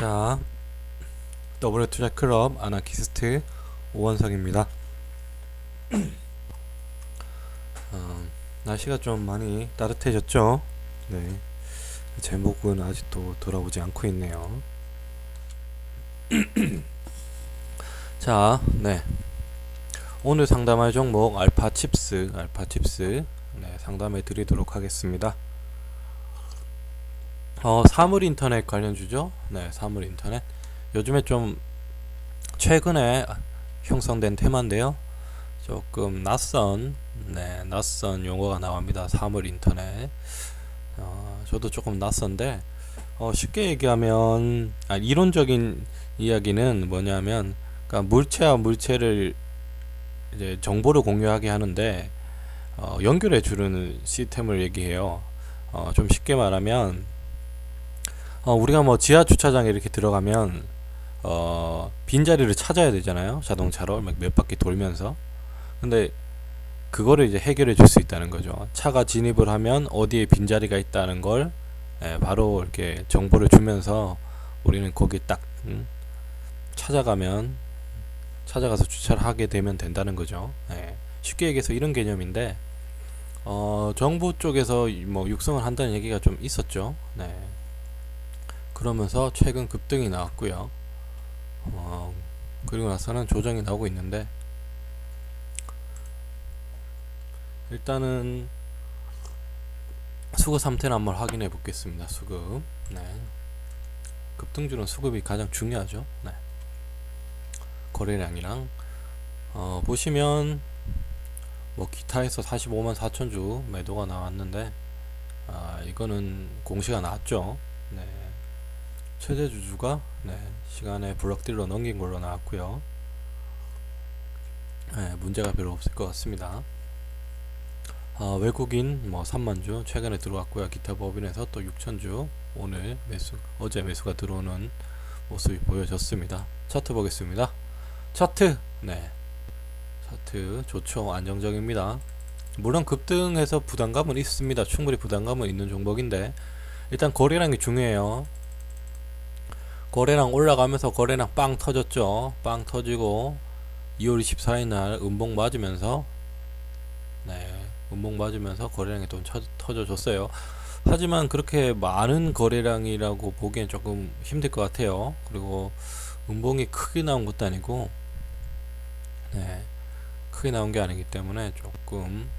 자, 더블 투자 클럽 아나키스트 오원석입니다. 어, 날씨가 좀 많이 따뜻해졌죠? 네. 제목은 아직도 돌아오지 않고 있네요. 자, 네. 오늘 상담할 종목 알파 칩스, 알파 칩스 네, 상담해 드리도록 하겠습니다. 어, 사물 인터넷 관련주죠? 네, 사물 인터넷. 요즘에 좀 최근에 형성된 테마인데요. 조금 낯선, 네, 낯선 용어가 나옵니다. 사물 인터넷. 어, 저도 조금 낯선데, 어, 쉽게 얘기하면, 아, 이론적인 이야기는 뭐냐면, 그러니까 물체와 물체를 이제 정보를 공유하게 하는데, 어, 연결해 주는 시스템을 얘기해요. 어, 좀 쉽게 말하면, 어, 우리가 뭐 지하 주차장에 이렇게 들어가면 어, 빈자리를 찾아야 되잖아요. 자동차로 막 몇 바퀴 돌면서. 근데 그거를 이제 해결해 줄 수 있다는 거죠. 차가 진입을 하면 어디에 빈자리가 있다는 걸 예, 바로 이렇게 정보를 주면서 우리는 거기 딱 음, 찾아가면 찾아가서 주차를 하게 되면 된다는 거죠. 예, 쉽게 얘기해서 이런 개념인데 어, 정부 쪽에서 이- 뭐 육성을 한다는 얘기가 좀 있었죠. 네. 그러면서 최근 급등이 나왔고요. 어, 그리고 나서는 조정이 나오고 있는데 일단은 수급 상태는 한번 확인해 보겠습니다. 수급. 네. 급등주는 수급이 가장 중요하죠. 네. 거래량이랑 어, 보시면 뭐 기타에서 45만 4천 주 매도가 나왔는데 아, 이거는 공시가 나왔죠. 네. 최대 주주가 네, 시간에 블럭딜로 넘긴 걸로 나왔고요. 네, 문제가 별로 없을 것 같습니다. 어, 외국인 뭐 3만 주 최근에 들어왔고요. 기타 법인에서 또 6천 주 오늘 매수 어제 매수가 들어오는 모습이 보여졌습니다. 차트 보겠습니다. 차트 네 차트 좋죠 안정적입니다. 물론 급등해서 부담감은 있습니다. 충분히 부담감은 있는 종목인데 일단 거래량이 중요해요. 거래량 올라가면서 거래량 빵 터졌죠. 빵 터지고 2월 24일 날 음봉 맞으면서 네, 음봉 맞으면서 거래량이 또 쳐, 터져줬어요. 하지만 그렇게 많은 거래량이라고 보기엔 조금 힘들 것 같아요. 그리고 음봉이 크게 나온 것도 아니고 네, 크게 나온 게 아니기 때문에 조금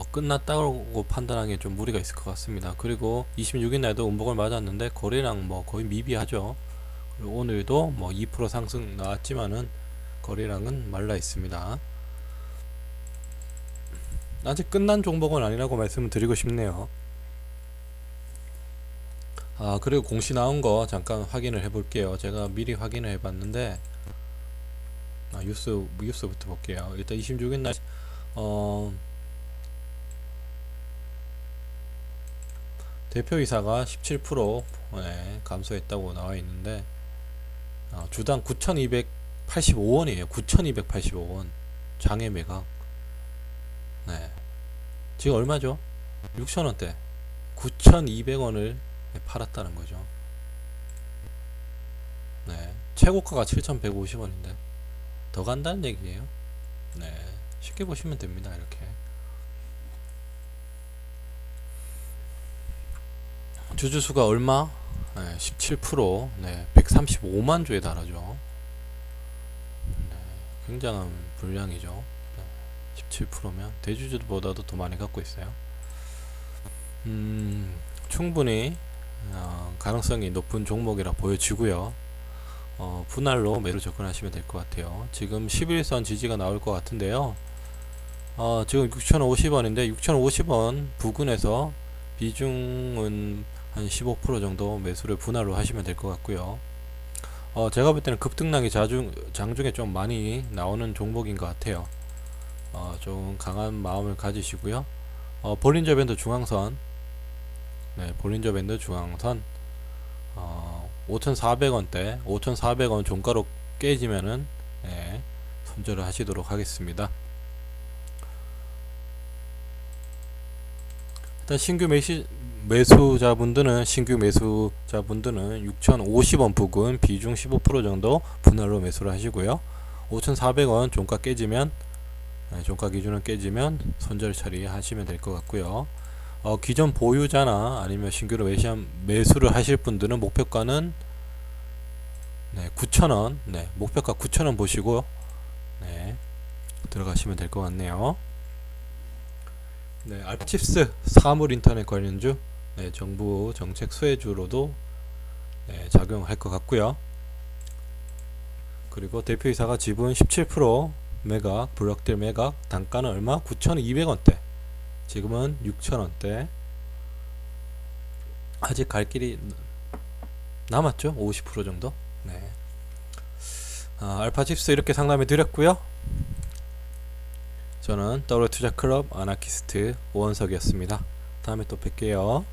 뭐 끝났다고 판단하기엔 좀 무리가 있을 것 같습니다. 그리고 26일 날도 음봉을 맞았는데 거래량 뭐 거의 미비하죠. 그리고 오늘도 뭐 2% 상승 나왔지만은 거래량은 말라 있습니다. 아직 끝난 종목은 아니라고 말씀을 드리고 싶네요. 아 그리고 공시 나온 거 잠깐 확인을 해볼게요. 제가 미리 확인을 해봤는데 아 뉴스 뉴스부터 볼게요. 일단 26일 날 어. 대표이사가 17% 네, 감소했다고 나와 있는데 어, 주당 9,285원이에요. 9,285원 장외 매각. 네. 지금 얼마죠? 6,000원대. 9,200원을 팔았다는 거죠. 네. 최고가가 7,150원인데 더 간다는 얘기예요. 네. 쉽게 보시면 됩니다. 이렇게. 주주수가 얼마? 네, 17%, 네, 135만 주에 달하죠. 네, 굉장한 분량이죠. 네, 17%면 대주주보다도 더 많이 갖고 있어요. 음, 충분히 어, 가능성이 높은 종목이라 보여지고요. 어, 분할로 매로 접근하시면 될 것 같아요. 지금 11선 지지가 나올 것 같은데요. 어, 지금 6,050원인데 6,050원 부근에서 비중은 한 15% 정도 매수를 분할로 하시면 될 것 같고요. 어, 제가 볼 때는 급등락이 자중, 장중에 좀 많이 나오는 종목인 것 같아요. 어, 좀 강한 마음을 가지시고요. 어, 볼린저 밴드 중앙선, 네, 볼린저 밴드 중앙선, 어, 5,400원대, 5,400원 종가로 깨지면은, 네, 손절을 하시도록 하겠습니다. 일단 신규 매시, 매수자분들은 신규 매수자분들은 6,050원 부근 비중 15% 정도 분할로 매수를 하시고요. 5,400원 종가 깨지면 네, 종가 기준은 깨지면 손절 처리하시면 될 것 같고요. 어, 기존 보유자나 아니면 신규로 매시한 매수를 하실 분들은 목표가는 네, 9,000원, 네, 목표가 9,000원 보시고 네, 들어가시면 될 것 같네요. 네, 알프칩스 사물 인터넷 관련주 네, 정부 정책 수혜주로도 네, 작용할 것 같고요. 그리고 대표이사가 지분 17% 매각, 블록딜 매각, 단가는 얼마? 9,200원대. 지금은 6,000원대. 아직 갈 길이 남았죠? 50% 정도. 네. 아, 알파칩스 이렇게 상담해 드렸고요. 저는 더블 투자 클럽 아나키스트 오원석이었습니다. 다음에 또 뵐게요.